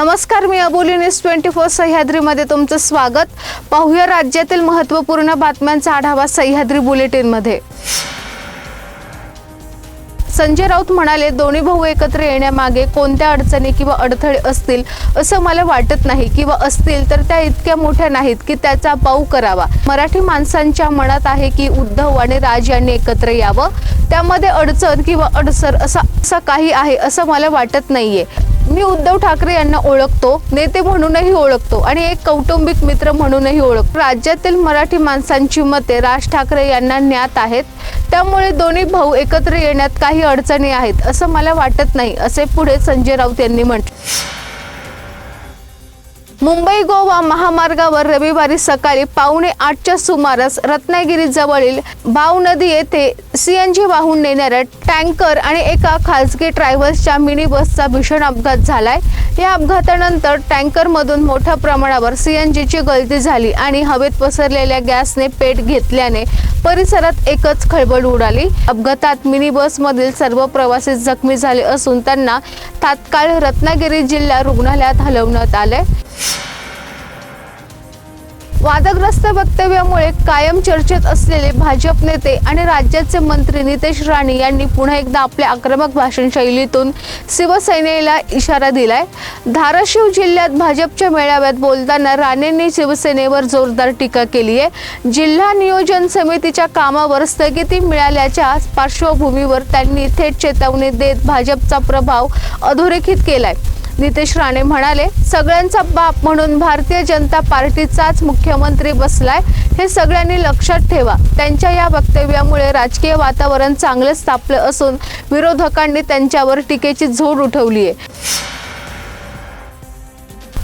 नमस्कार मी Aboli news twenty four सह्याद्रीमध्ये तुमचं स्वागत. पाहूया राज्यातील महत्त्वपूर्ण बातम्यांचा आढावा सह्याद्री बुलेटिनमध्ये. संजय राऊत म्हणाले दोन्ही भाऊ एकत्र येण्यामागे कोणत्या अडचणी किंवा अडथळे असतील असं मला वाटत नाही. किंवा असतील तर त्या इतक्या मोठ्या नाहीत की त्याचा पाऊ करावा. मराठी माणसांच्या मनात आहे की उद्धव आणि राज यांनी एकत्र यावं. त्यामध्ये अडचण किंवा अडसर असा असं काही आहे असं मला वाटत नाहीये. मी उद्धव ठाकरे यांना ओळखतो नेते म्हणूनही ओळखतो आणि एक कौटुंबिक मित्र म्हणूनही ओळखतो. राज्यातील मराठी माणसांची मते राज ठाकरे यांना ज्ञात आहेत. त्यामुळे दोन्ही भाऊ एकत्र येण्यात काही अडचणी आहेत असं मला वाटत नाही असे पुढे संजय राऊत यांनी म्हटले. मुंबई गोवा महामार्गावर रविवारी सकाळी पावणे आठच्या सुमारास रत्नागिरीजवळील भाव नदी येथे सीएनजी वाहून नेणाऱ्या टँकर आणि एका खासगी ट्रॅव्हल्सच्या मिनी बसचा भीषण अपघात झालाय. या अपघातानंतर टँकरमधून मोठ्या प्रमाणावर सीएनजीची गळती झाली आणि हवेत पसरलेल्या गॅसने पेट घेतल्याने परिसरात एकच खळबळ उडाली. अपघातात मिनी बसमधील सर्व प्रवासी जखमी झाले असून त्यांना तात्काळ रत्नागिरी जिल्हा रुग्णालयात हलवण्यात आले वादग्रस्त वक्तव्यामुळे कायम चर्चेत असलेले भाजप नेते आणि राज्याचे मंत्री नितेश राणे यांनी पुन्हा एकदा आपल्या आक्रमक भाषण शैलीतून शिवसेनेला इशारा दिलाय. धाराशिव जिल्ह्यात भाजपच्या मेळाव्यात बोलताना राणेंनी शिवसेनेवर जोरदार टीका केली आहे. जिल्हा नियोजन समितीच्या कामावर स्थगिती मिळाल्याच्या पार्श्वभूमीवर त्यांनी थेट चेतावणी देत भाजपचा प्रभाव अधोरेखित केलाय. नितेश राणे म्हणाले सगळ्यांचा बाप म्हणून भारतीय जनता पार्टीचाच मुख्यमंत्री बसलाय हे सगळ्यांनी लक्षात ठेवा. त्यांच्या या वक्तव्यामुळे राजकीय वातावरण चांगलंच तापलं असून विरोधकांनी त्यांच्यावर टीकेची झोड उठवली आहे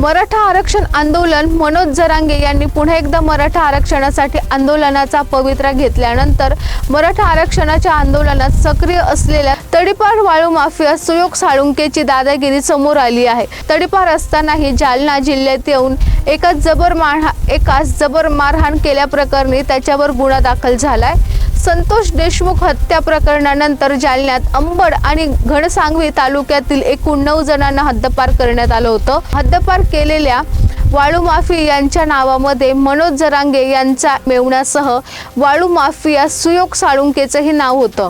मराठा आरक्षण आंदोलन मनोज जरांगे यांनी पुन्हा एकदा मराठा आरक्षणासाठी आंदोलनाचा पवित्रा घेतल्यानंतर मराठा आरक्षणाच्या आंदोलनात सक्रिय असलेल्या तडीपार वाळू माफिया सुयोग साळुंकेची दादागिरी समोर आली आहे. तडीपार असतानाही जालना जिल्ह्यात येऊन एका जबर मारहा एकास जबर मारहाण केल्याप्रकरणी त्याच्यावर गुन्हा दाखल झालाय. संतोष देशमुख हत्या प्रकरणानंतर जालन्यात अंबड आणि घनसांगवी तालुक्यातील एकूण नऊ जणांना हद्दपार करण्यात आलं होतं. हद्दपार केलेल्या वाळू माफी यांच्या नावामध्ये मनोज जरांगे यांचा मेवण्यासह वाळू माफिया सुयोग साळुंकेचंही नाव होतं.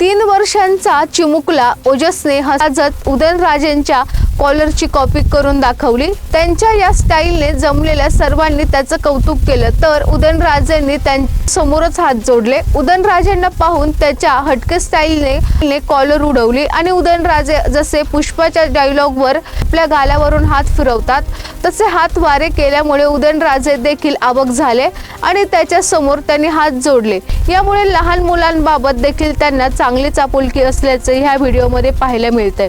तीन वर्षांचा चिमुकला ओजसने हजत उदयनराजेंच्या कॉलरची कॉपी करून दाखवली. त्यांच्या या स्टाईलने जमलेल्या सर्वांनी त्याचं कौतुक केलं. तर उदयनराजेंनी त्यांच्यासमोरच हात जोडले. उदयनराजेंना पाहून त्याच्या हटके स्टाईलने कॉलर उडवली आणि उदयनराजे जसे पुष्पाच्या डायलॉगवर आपल्या गाल्यावरून हात फिरवतात तसे हात वारे केल्यामुळे उदयनराजे देखील आवक झाले आणि त्याच्यासमोर त्यांनी हात जोडले. यामुळे लहान मुलांबाबत देखील त्यांना चांगली चापुलकी असल्याचे ह्या व्हिडिओमध्ये पाहायला मिळतंय.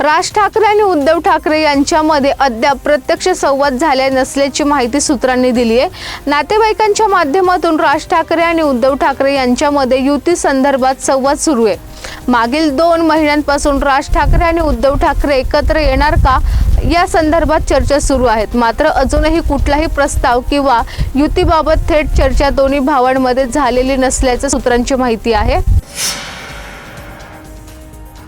राज ठाकरे आणि उद्धव ठाकरे यांच्यामध्ये अद्याप प्रत्यक्ष संवाद झाले नसल्याची माहिती सूत्रांनी दिली आहे. नातेवाईकांच्या माध्यमातून राज ठाकरे आणि उद्धव ठाकरे यांच्यामध्ये युती संदर्भात संवाद सुरू आहे. मागील दोन महिन्यांपासून राज ठाकरे आणि उद्धव ठाकरे एकत्र येणार का? या संदर्भात चर्चा सुरू आहेत. मात्र अजूनही कुठलाही प्रस्ताव किंवा युतीबाबत थेट चर्चा दोन्ही भावांमध्ये झालेली नसल्याचं सूत्रांची माहिती आहे.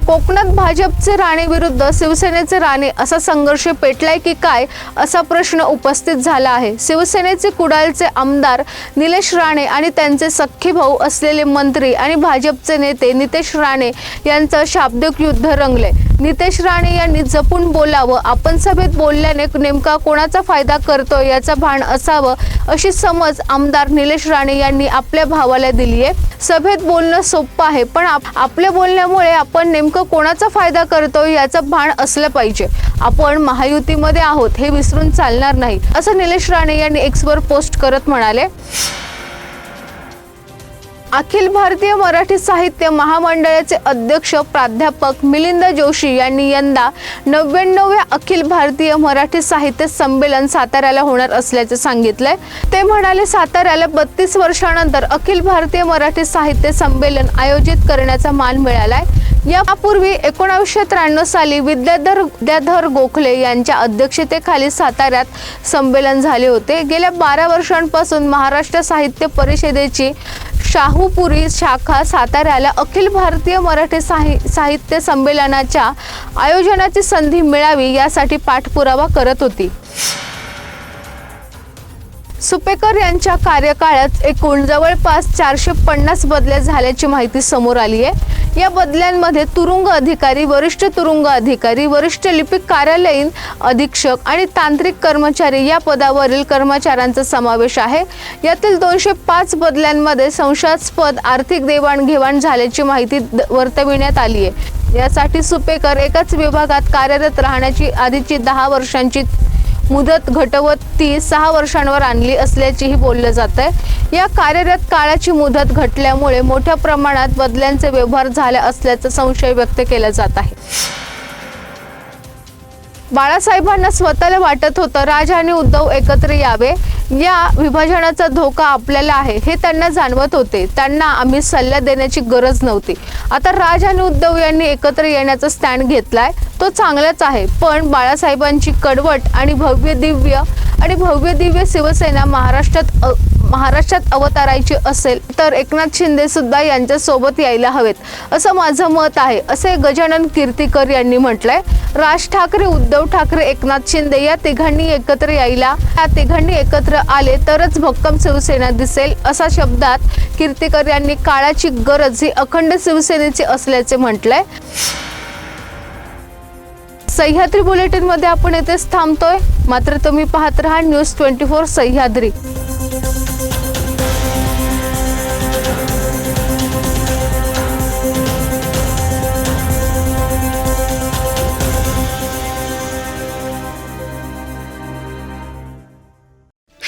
कोकणात भाजपचे राणे विरुद्ध शिवसेनेचे राणे असा संघर्ष पेटलाय की काय असा प्रश्न उपस्थित झाला आहे. शिवसेनेचे कुडालचे आमदार निलेश राणे आणि त्यांचे सख्खे भाऊ असलेले मंत्री आणि भाजपचे नेते नितेश राणे यांचं शाब्दिक युद्ध रंगले नितेश राणे यांनी जपून बोलावं आपण सभेत बोलल्याने नेमका कोणाचा फायदा करतो याचा भान असावं अशी समज आमदार निलेश राणे यांनी आपल्या भावाला दिली आहे सभेत बोलणं सोपं आहे पण आप- आपल्या बोलण्यामुळे आपण नेमकं कोणाचा फायदा करतोय याचं भान असलं पाहिजे. आपण महायुतीमध्ये आहोत हे विसरून चालणार नाही असं निलेश राणे यांनी एक्सवर पोस्ट करत म्हणाले. अखिल भारतीय मराठी साहित्य महामंडळाचे अध्यक्ष प्राध्यापक मिलिंद जोशी यांनी यंदा नव्याण्णव्या अखिल भारतीय मराठी साहित्य संमेलन साताऱ्याला होणार असल्याचे सांगितलंय. ते म्हणाले साताऱ्याला बत्तीस वर्षानंतर अखिल भारतीय मराठी साहित्य संमेलन आयोजित करण्याचा मान मिळालाय. यापूर्वी एकोणावीसशे त्र्याण्णव साली विद्याधर विद्याधर गोखले यांच्या अध्यक्षतेखाली साताऱ्यात संमेलन झाले होते. गेल्या बारा वर्षांपासून महाराष्ट्र साहित्य परिषदेची शाहूपुरी शाखा साताऱ्याला अखिल भारतीय मराठी साहि साहित्य संमेलनाच्या आयोजनाची संधी मिळावी यासाठी पाठपुरावा करत होती. सुपेकर यांच्या कार्यकाळात एकूण जवळपास चारशे पन्नास बदल्या झाल्याची माहिती समोर आली आहे या बदल्यांमध्ये तुरुंग अधिकारी वरिष्ठ तुरुंग अधिकारी वरिष्ठ लिपिक कार्यालयीन अधीक्षक आणि तांत्रिक कर्मचारी या पदावरील कर्मचाऱ्यांचा समावेश आहे. यातील दोनशे पाच बदल्यांमध्ये संशयास्पद आर्थिक देवाणघेवाण झाल्याची माहिती द- वर्तविण्यात आली आहे. यासाठी सुपेकर एकाच विभागात कार्यरत राहण्याची आधीची दहा वर्षांची मुदत घटवत ती सहा वर्षांवर आणली असल्याचेही बोललं जात आहे या कार्यरत काळाची मुदत घटल्यामुळे मोठ्या प्रमाणात बदल्यांचे व्यवहार झाले असल्याचा संशय व्यक्त केला जात आहे. बाळासाहेबांना स्वतःला वाटत होतं राज आणि उद्धव एकत्र यावे. या विभाजनाचा धोका आपल्याला आहे हे त्यांना जाणवत होते. त्यांना आम्ही सल्ला देण्याची गरज नव्हती. आता राज आणि उद्धव यांनी एकत्र येण्याचा स्टँड घेतलाय. तो चांगलाच आहे पण बाळासाहेबांची कडवट आणि भव्य दिव्य आणि भव्य दिव्य शिवसेना महाराष्ट्रात महाराष्ट्रात अवतारायची असेल तर एकनाथ शिंदे सुद्धा यांच्या सोबत यायला हवेत असं माझं मत आहे असे गजानन कीर्तीकर यांनी म्हटलंय. राज ठाकरे उद्धव ठाकरे एकनाथ शिंदे या तिघांनी एकत्र यायला या तिघांनी एकत्र आले तरच भक्कम शिवसेना दिसेल असा शब्दात कीर्तीकर यांनी काळाची गरज ही अखंड शिवसेनेची असल्याचे म्हटलंय. सह्याद्री बुलेटिनमध्ये आपण येथेच थांबतोय. मात्र तुम्ही पाहत राहा न्यूज ट्वेंटी फोर सह्याद्री.